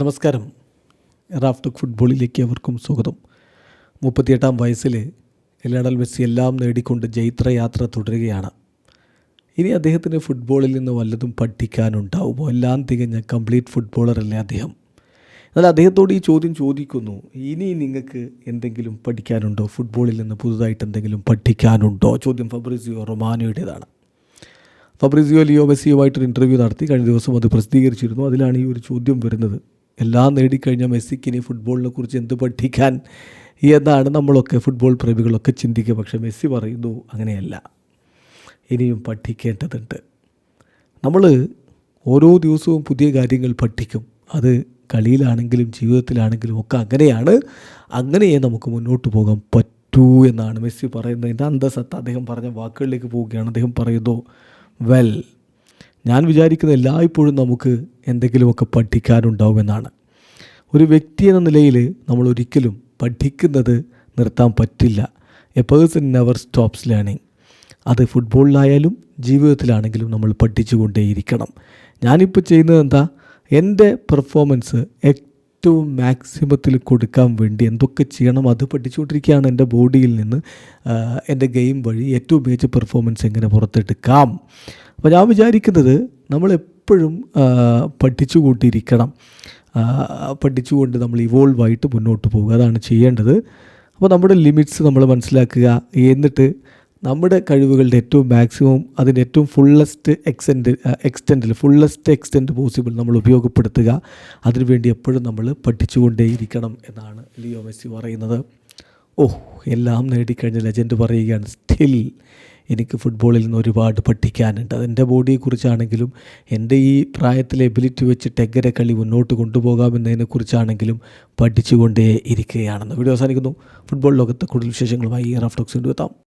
നമസ്കാരം. റാഫ്റ്റ് ഫുട്ബോളിലേക്ക് അവർക്കും സ്വാഗതം. മുപ്പത്തിയെട്ടാം വയസ്സിൽ ലയണൽ മെസ്സി എല്ലാം നേടിക്കൊണ്ട് ജൈത്രയാത്ര തുടരുകയാണ്. ഇനി അദ്ദേഹത്തിന് ഫുട്ബോളിൽ നിന്ന് വല്ലതും പഠിക്കാനുണ്ടാവുമോ? എല്ലാം തികഞ്ഞ കംപ്ലീറ്റ് ഫുട്ബോളറല്ലേ അദ്ദേഹം? എന്നാൽ അദ്ദേഹത്തോട് ഈ ചോദ്യം ചോദിക്കുന്നു. ഇനി നിങ്ങൾക്ക് എന്തെങ്കിലും പഠിക്കാനുണ്ടോ? ഫുട്ബോളിൽ നിന്ന് പുതുതായിട്ട് എന്തെങ്കിലും പഠിക്കാനുണ്ടോ? ചോദ്യം ഫബ്രിസിയോ റൊമാനോയുടേതാണ്. ഫബ്രിസിയോ ലിയോ മെസ്സിയുമായിട്ടൊരു ഇന്റർവ്യൂ നടത്തി. കഴിഞ്ഞ ദിവസം അത് പ്രസിദ്ധീകരിച്ചിരുന്നു. അതിലാണ് ഈ ഒരു ചോദ്യം വരുന്നത്. എല്ലാം നേടിക്കഴിഞ്ഞ മെസ്സിക്ക് ഇനി ഫുട്ബോളിനെ കുറിച്ച് എന്ത് പഠിക്കാൻ എന്നാണ് നമ്മളൊക്കെ ഫുട്ബോൾ പ്രേമികളൊക്കെ ചിന്തിക്കുക. പക്ഷേ മെസ്സി പറയുന്നു അങ്ങനെയല്ല. ഇനിയും പഠിക്കേണ്ടതുണ്ട്. നമ്മൾ ഓരോ ദിവസവും പുതിയ കാര്യങ്ങൾ പഠിക്കും. അത് കളിയിലാണെങ്കിലും ജീവിതത്തിലാണെങ്കിലും ഒക്കെ അങ്ങനെയാണ്. അങ്ങനെയേ നമുക്ക് മുന്നോട്ട് പോകാൻ പറ്റൂ എന്നാണ് മെസ്സി പറയുന്നതിന്റെ അന്തസത്ത അദ്ദേഹം പറഞ്ഞ വാക്കുകളിലേക്ക് പോവുകയാണ്. അദ്ദേഹം പറയുന്നു വെൽ ഞാൻ വിചാരിക്കുന്ന എല്ലായ്പ്പോഴും നമുക്ക് എന്തെങ്കിലുമൊക്കെ പഠിക്കാനുണ്ടാവുമെന്നാണ്. ഒരു വ്യക്തി എന്ന നിലയിൽ നമ്മൾ ഒരിക്കലും പഠിക്കുന്നത് നിർത്താൻ പറ്റില്ല. A person never stops learning അത് ഫുട്ബോളിലായാലും ജീവിതത്തിലാണെങ്കിലും നമ്മൾ പഠിച്ചുകൊണ്ടേയിരിക്കണം. ഞാനിപ്പോൾ ചെയ്യുന്നത് എന്താ? എന്റെ പെർഫോമൻസ് ഏറ്റവും മാക്സിമത്തിൽ കൊടുക്കാൻ വേണ്ടി എന്തൊക്കെ ചെയ്യണം അത് പഠിച്ചുകൊണ്ടിരിക്കുകയാണ് എന്റെ ബോഡിയിൽ നിന്ന് എന്റെ ഗെയിം വഴി ഏറ്റവും മികച്ച പെർഫോമൻസ് എങ്ങനെ പുറത്തെടുക്കാം? അപ്പോൾ ഞാൻ വിചാരിക്കുന്നത് നമ്മളെപ്പോഴും പഠിച്ചു കൂട്ടിയിരിക്കണം പഠിച്ചുകൊണ്ട് നമ്മൾ ഇവോൾവ് ആയിട്ട് മുന്നോട്ട് പോകുക. അതാണ് ചെയ്യേണ്ടത്. അപ്പോൾ നമ്മുടെ ലിമിറ്റ്സ് നമ്മൾ മനസ്സിലാക്കുക. എന്നിട്ട് നമ്മുടെ കഴിവുകളുടെ ഏറ്റവും മാക്സിമം അതിന്റെ ഏറ്റവും ഫുള്ളസ്റ്റ് എക്സ്റ്റെൻഡ് എക്സ്റ്റെൻഡിൽ ഫുള്ളസ്റ്റ് എക്സ്റ്റെൻഡ് പോസിബിൾ നമ്മൾ ഉപയോഗപ്പെടുത്തുക. അതിനുവേണ്ടി എപ്പോഴും നമ്മൾ പഠിച്ചുകൊണ്ടേയിരിക്കണം എന്നാണ് ലിയോ മെസ്സി പറയുന്നത്. ഓ എല്ലാം നേടിക്കഴിഞ്ഞ ലെജൻഡ് പറയുകയാണ്. സ്റ്റിൽ എനിക്ക് ഫുട്ബോളിൽ നിന്ന് ഒരുപാട് പഠിക്കാനുണ്ട്. അതെന്റെ ബോഡിയെക്കുറിച്ചാണെങ്കിലും എന്റെ ഈ പ്രായത്തിലെ എബിലിറ്റി വെച്ചിട്ട് എങ്ങനെ കളി മുന്നോട്ട് കൊണ്ടുപോകാമെന്നതിനെക്കുറിച്ചാണെങ്കിലും പഠിച്ചുകൊണ്ടേ ഇരിക്കുകയാണെന്ന് വീഡിയോ അവസാനിക്കുന്നു. ഫുട്ബോൾ ലോകത്തെ കൂടുതൽ വിശേഷങ്ങളുമായി റഫ് ടോക്സ് എത്താം.